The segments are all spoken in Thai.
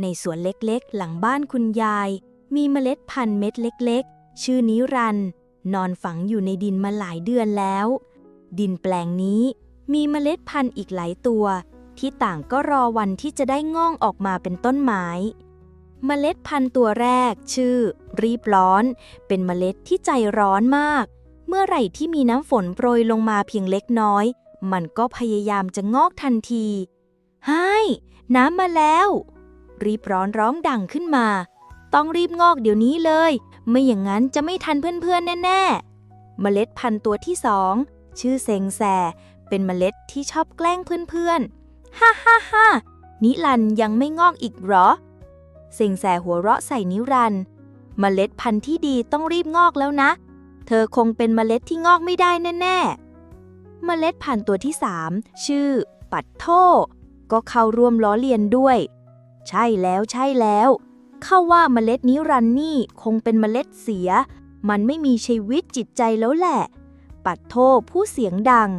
ในสวนเล็กๆ หลังบ้านคุณยาย มีเมล็ดพันธุ์เม็ดเล็กๆ ชื่อนิรันนอนฝังอยู่ในดินมาหลายเดือนแล้ว ดินแปลงนี้มีเมล็ดพันธุ์อีกหลายตัว ที่ต่างก็รอวันที่จะได้งองออกมาเป็นต้นไม้เมล็ดพันธุ์ตัวแรกชื่อ รีบร้อน เป็นเมล็ดที่ใจร้อนมาก เมื่อไหร่ที่มีน้ำฝนโปรยลงมาเพียงเล็กน้อย มันก็พยายามจะงอกทันทีไฮ้น้ำมาแล้ว รีบร้อนร้องดังขึ้นมา ต้องรีบงอกเดี๋ยวนี้เลย ไม่อย่างนั้นจะไม่ทันเพื่อนๆแน่ๆ เมล็ดพันธุ์ตัวที่สองชื่อเซงแซเป็นเมล็ดที่ชอบแกล้งเพื่อนๆ ฮ่าฮ่าฮ่านิรันยังไม่งอกอีกหรอ เซงแซหัวเราะใส่นิรันเมล็ดพันธุ์ที่ดีต้องรีบงอกแล้วนะ เธอคงเป็นเมล็ดที่งอกไม่ได้แน่ๆ เมล็ดพันธุ์ตัวที่สามชื่อ ปัดโทก็เข้าร่วมล้อเลียนด้วย ใช่แล้วใช่แล้วเข้าว่าเมล็ดนิรันนี่คงเป็นเมล็ดเสีย มันไม่มีชีวิตจิตใจแล้วแหละ ปัดโทผู้เสียงดัง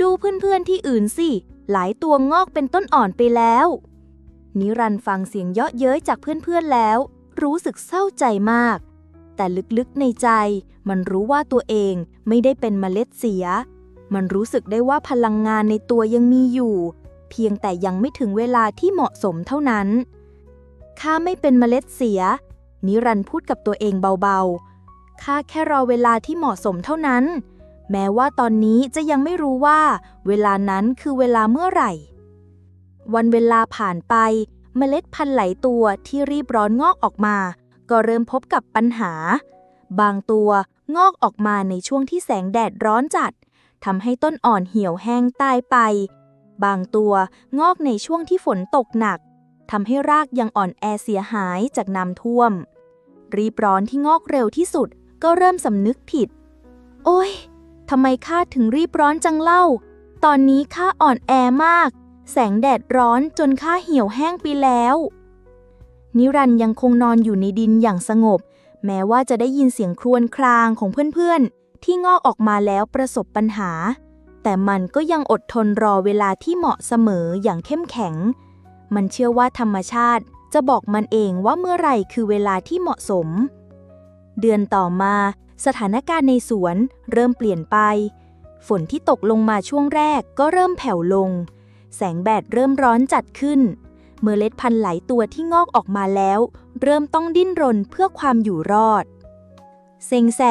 ดูเพื่อนๆที่อื่นสิ หลายตัวงอกเป็นต้นอ่อนไปแล้ว นิรันต์ฟังเสียงเยาะเย้ยจากเพื่อนๆแล้ว รู้สึกเศร้าใจมาก แต่ลึกๆในใจมันรู้ว่าตัวเองไม่ได้เป็นเมล็ดเสีย มันรู้สึกได้ว่าพลังงานในตัวยังมีอยู่ เพียงแต่ยังไม่ถึงเวลาที่เหมาะสมเท่านั้น ข้าไม่เป็นเมล็ดเสีย นิรันด์พูดกับตัวเองเบาๆ ข้าแค่รอเวลาที่เหมาะสมเท่านั้น แม้ว่าตอนนี้จะยังไม่รู้ว่า เวลานั้นคือเวลาเมื่อไหร่ วันเวลาผ่านไป เมล็ดพันธุ์ไหลายตัวที่รีบร้อนงอกออกมา ก็เริ่มพบกับปัญหา บางตัวงอกออกมาในช่วงที่แสงแดดร้อนจัดทำให้ต้นอ่อนเหี่ยวแห้งตายไป บางตัวงอกในช่วงที่ฝนตกหนักทำให้รากยังอ่อนแอเสียหายจากน้ำท่วม รีบร้อนที่งอกเร็วที่สุดก็เริ่มสำนึกผิด โอ้ยทำไมข้าถึงรีบร้อนจังเล่า ตอนนี้ข้าอ่อนแอมาก แสงแดดร้อนจนข้าเหี่ยวแห้งไปแล้ว นิรันยังคงนอนอยู่ในดินอย่างสงบ แม้ว่าจะได้ยินเสียงครวญครางของเพื่อนๆ ที่งอกออกมาแล้วประสบปัญหา แต่มันก็ยังอดทนรอเวลาที่เหมาะเสมออย่างเข้มแข็ง มันเชื่อว่าธรรมชาติจะบอกมันเองว่าเมื่อไหร่คือเวลาที่เหมาะสม เดือนต่อมาสถานการณ์ในสวนเริ่มเปลี่ยนไป ฝนที่ตกลงมาช่วงแรกก็เริ่มแผ่วลง แสงแดดเริ่มร้อนจัดขึ้น เมล็ดพันธุ์หลายตัวที่งอกออกมาแล้ว เริ่มต้องดิ้นรนเพื่อความอยู่รอด เซงแส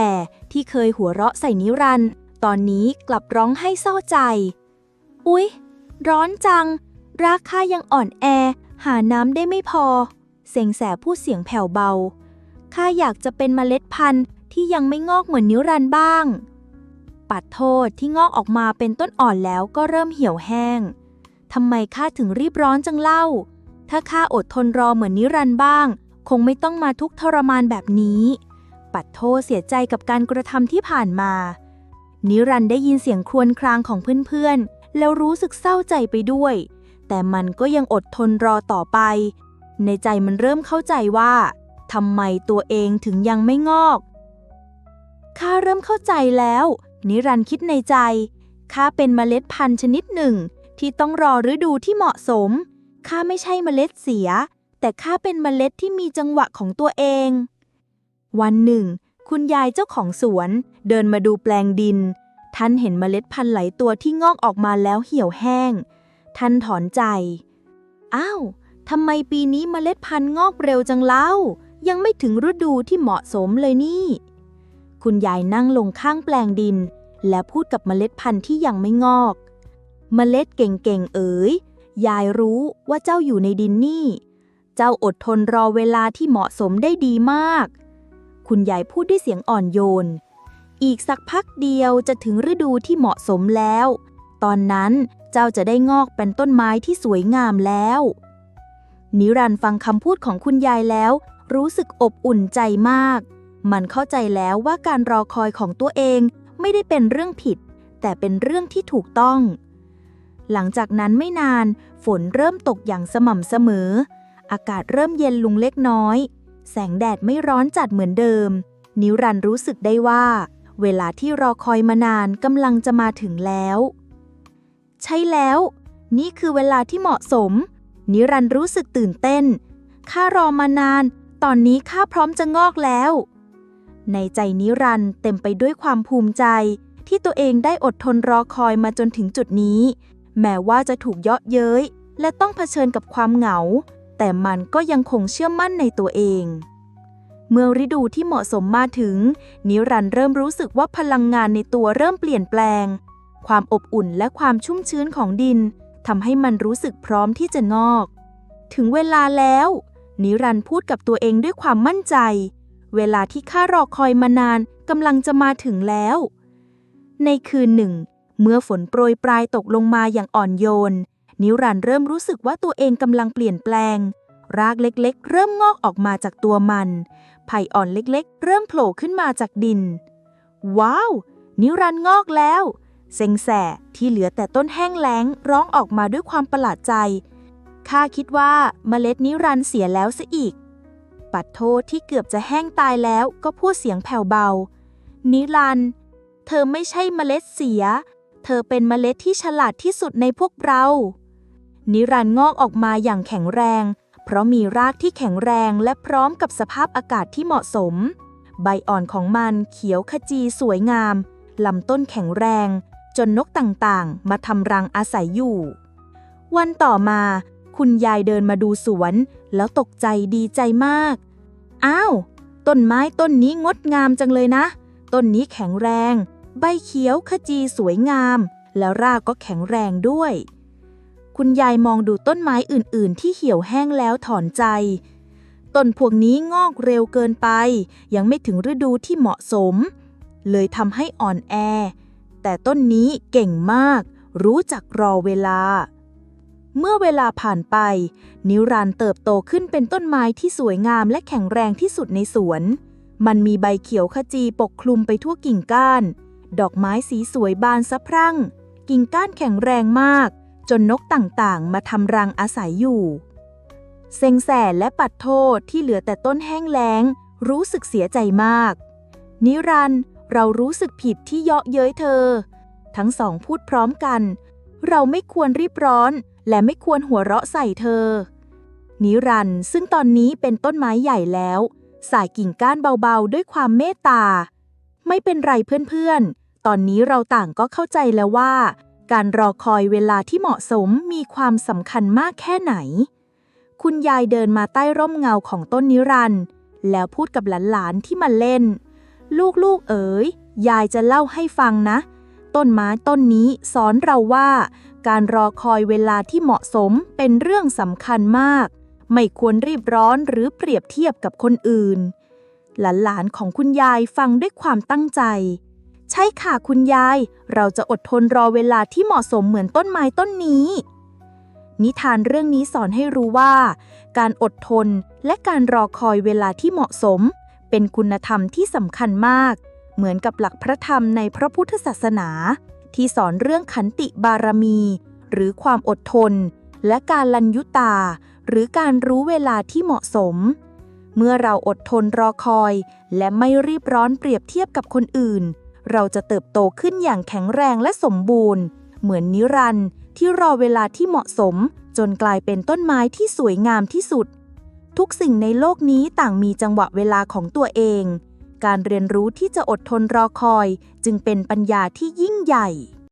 ที่เคยหัวเราะใส่นิรันด์ ตอนนี้กลับร้องให้เศร้าใจ อุ๊ย ร้อนจังรากข้ายังอ่อนแอ หาน้ำได้ไม่พอเซ็งแสพูดเสียงแผ่วเบา ข้าอยากจะเป็นเมล็ดพันธุ์ที่ยังไม่งอกเหมือนนิรันด์บ้าง ปัดโทษที่งอกออกมาเป็นต้นอ่อนแล้วก็เริ่มเหี่ยวแห้ง ทำไมข้าถึงรีบร้อนจังเล่า ถ้าข้าอดทนรอเหมือนนิรันด์บ้าง คงไม่ต้องมาทุกข์ทรมานแบบนี้ ปัดโทษเสียใจกับการกระทำที่ผ่านมา นิรันได้ยินเสียงครวญครางของเพื่อนๆ แล้วรู้สึกเศร้าใจไปด้วย แต่มันก็ยังอดทนรอต่อไป ในใจมันเริ่มเข้าใจว่าทำไมตัวเองถึงยังไม่งอก ข้าเริ่มเข้าใจแล้ว นิรันคิดในใจ ข้าเป็นเมล็ดพันธุ์ชนิดหนึ่ง ที่ต้องรอฤดูที่เหมาะสม ข้าไม่ใช่เมล็ดเสีย แต่ข้าเป็นเมล็ดที่มีจังหวะของตัวเอง วันหนึ่ง คุณยายเจ้าของสวน เดินมาดูแปลงดิน ท่านเห็นเมล็ดพันธุ์ไหลตัวที่งอกออกมาแล้วเหี่ยวแห้ง ท่านถอนใจ อ้าวทำไมปีนี้เมล็ดพันธุ์งอกเร็วจังเล่า ยังไม่ถึงฤดูที่เหมาะสมเลยนี่ คุณยายนั่งลงข้างแปลงดิน และพูดกับเมล็ดพันธุ์ที่ยังไม่งอก เมล็ดเก่งๆเอ๋ย ยายรู้ว่าเจ้าอยู่ในดินนี่ เจ้าอดทนรอเวลาที่เหมาะสมได้ดีมาก คุณยายพูดด้วยเสียงอ่อนโยน อีกสักพักเดียวจะถึงฤดูที่เหมาะสมแล้ว ตอนนั้นเจ้าจะได้งอกเป็นต้นไม้ที่สวยงามแล้ว นิรันต์ฟังคำพูดของคุณยายแล้ว รู้สึกอบอุ่นใจมาก มันเข้าใจแล้วว่าการรอคอยของตัวเองไม่ได้เป็นเรื่องผิด แต่เป็นเรื่องที่ถูกต้อง หลังจากนั้นไม่นานฝนเริ่มตกอย่างสม่ำเสมอ อากาศเริ่มเย็นลงเล็กน้อย แสงแดดไม่ร้อนจัดเหมือนเดิม นิรันต์รู้สึกได้ว่า เวลาที่รอคอยมานานกำลังจะมาถึงแล้ว ใช่แล้ว นี่คือเวลาที่เหมาะสม นิรันร์รู้สึกตื่นเต้น ข้ารอมานาน ตอนนี้ข้าพร้อมจะงอกแล้ว ในใจนิรันต์เต็มไปด้วยความภูมิใจ ที่ตัวเองได้อดทนรอคอยมาจนถึงจุดนี้ แม้ว่าจะถูกเยาะเย้ย และต้องเผชิญกับความเหงา แต่มันก็ยังคงเชื่อมั่นในตัวเอง เมื่อฤดูที่เหมาะสมมาถึง นิรันเริ่มรู้สึกว่าพลังงานในตัวเริ่มเปลี่ยนแปลง ความอบอุ่นและความชุ่มชื้นของดินทำให้มันรู้สึกพร้อมที่จะงอก ถึงเวลาแล้ว นิรันพูดกับตัวเองด้วยความมั่นใจ เวลาที่ข้ารอคอยมานานกำลังจะมาถึงแล้ว ในคืนหนึ่ง เมื่อฝนโปรยปลายตกลงมาอย่างอ่อนโยน นิรันเริ่มรู้สึกว่าตัวเองกำลังเปลี่ยนแปลง รากเล็กๆ เริ่มงอกออกมาจากตัวมัน ไผ่อ่อนเล็กๆ เริ่มโผล่ขึ้นมาจากดิน ว้าว นิรันงอกแล้ว เซ็งแสที่เหลือแต่ต้นแห้งแล้งร้องออกมาด้วยความประหลาดใจ ข้าคิดว่าเมล็ดนิรันเสียแล้วซะอีก ปัดโทษที่เกือบจะแห้งตายแล้วก็พูดเสียงแผ่วเบา นิรัน เธอไม่ใช่เมล็ดเสีย เธอเป็นเมล็ดที่ฉลาดที่สุดในพวกเรา นิรันงอกออกมาอย่างแข็งแรง เพราะมีรากที่แข็งแรงและพร้อมกับสภาพอากาศที่เหมาะสม ใบอ่อนของมันเขียวขจีสวยงาม ลำต้นแข็งแรง จนนกต่างๆ มาทำรังอาศัยอยู่ วันต่อมา คุณยายเดินมาดูสวน แล้วตกใจดีใจมาก อ้าว ต้นไม้ต้นนี้งดงามจังเลยนะ ต้นนี้แข็งแรง ใบเขียวขจีสวยงาม แล้วรากก็แข็งแรงด้วย คุณยายมองดูต้นไม้อื่นๆ ที่เหี่ยวแห้งแล้วถอนใจ ต้นพวกนี้งอกเร็วเกินไป ยังไม่ถึงฤดูที่เหมาะสม เลยทำให้อ่อนแอ แต่ต้นนี้เก่งมาก รู้จักรอเวลา เมื่อเวลาผ่านไป นิรันต์เติบโตขึ้นเป็นต้นไม้ที่สวยงามและแข็งแรงที่สุดในสวน มันมีใบเขียวขจีปกคลุมไปทั่วกิ่งก้าน ดอกไม้สีสวยบานสะพรั่ง กิ่งก้านแข็งแรงมาก จนนกต่างๆ มาทำรังอาศัยอยู่ เซ็งแสและปัดโทษที่เหลือแต่ต้นแห้งแล้ง รู้สึกเสียใจมาก นิรันเรารู้สึกผิดที่เยาะเย้ยเธอ ทั้งสองพูดพร้อมกัน เราไม่ควรรีบร้อน และไม่ควรหัวเราะใส่เธอ นิรันซึ่งตอนนี้เป็นต้นไม้ใหญ่แล้ว สายกิ่งก้านเบาๆ ด้วยความเมตตา ไม่เป็นไรเพื่อนๆ ตอนนี้เราต่างก็เข้าใจแล้วว่า การรอคอยเวลาที่เหมาะสมมีความสำคัญมากแค่ไหน คุณยายเดินมาใต้ร่มเงาของต้นนิรันด์แล้วพูดกับหลานๆที่มาเล่น ลูกๆเอ๋ย ยายจะเล่าให้ฟังนะ ต้นไม้ต้นนี้สอนเราว่า การรอคอยเวลาที่เหมาะสมเป็นเรื่องสำคัญมาก ไม่ควรรีบร้อนหรือเปรียบเทียบกับคนอื่น หลานๆของคุณยายฟังด้วยความตั้งใจ ช่ค่ะคุณยาย เราจะอดทนรอเวลาที่เหมาะสมเหมือนต้นไม้ต้นนี้ นิทานเรื่องนี้สอนให้รู้ว่า การอดทนและการรอคอยเวลาที่เหมาะสม เป็นคุณธรรมที่สำคัญมาก เหมือนกับหลักพระธรรมในพระพุทธศาสนา ที่สอนเรื่องขันติบารมี หรือความอดทน และการลันยุตา หรือการรู้เวลาที่เหมาะสมเมื่อเราอดทนรอคอย และไม่รีบร้อนเปรียบเทียบกับคนอื่น เราจะเติบโตขึ้นอย่างแข็งแรงและสมบูรณ์ เหมือนนิรันดร์ที่รอเวลาที่เหมาะสม จนกลายเป็นต้นไม้ที่สวยงามที่สุด ทุกสิ่งในโลกนี้ต่างมีจังหวะเวลาของตัวเอง การเรียนรู้ที่จะอดทนรอคอย จึงเป็นปัญญาที่ยิ่งใหญ่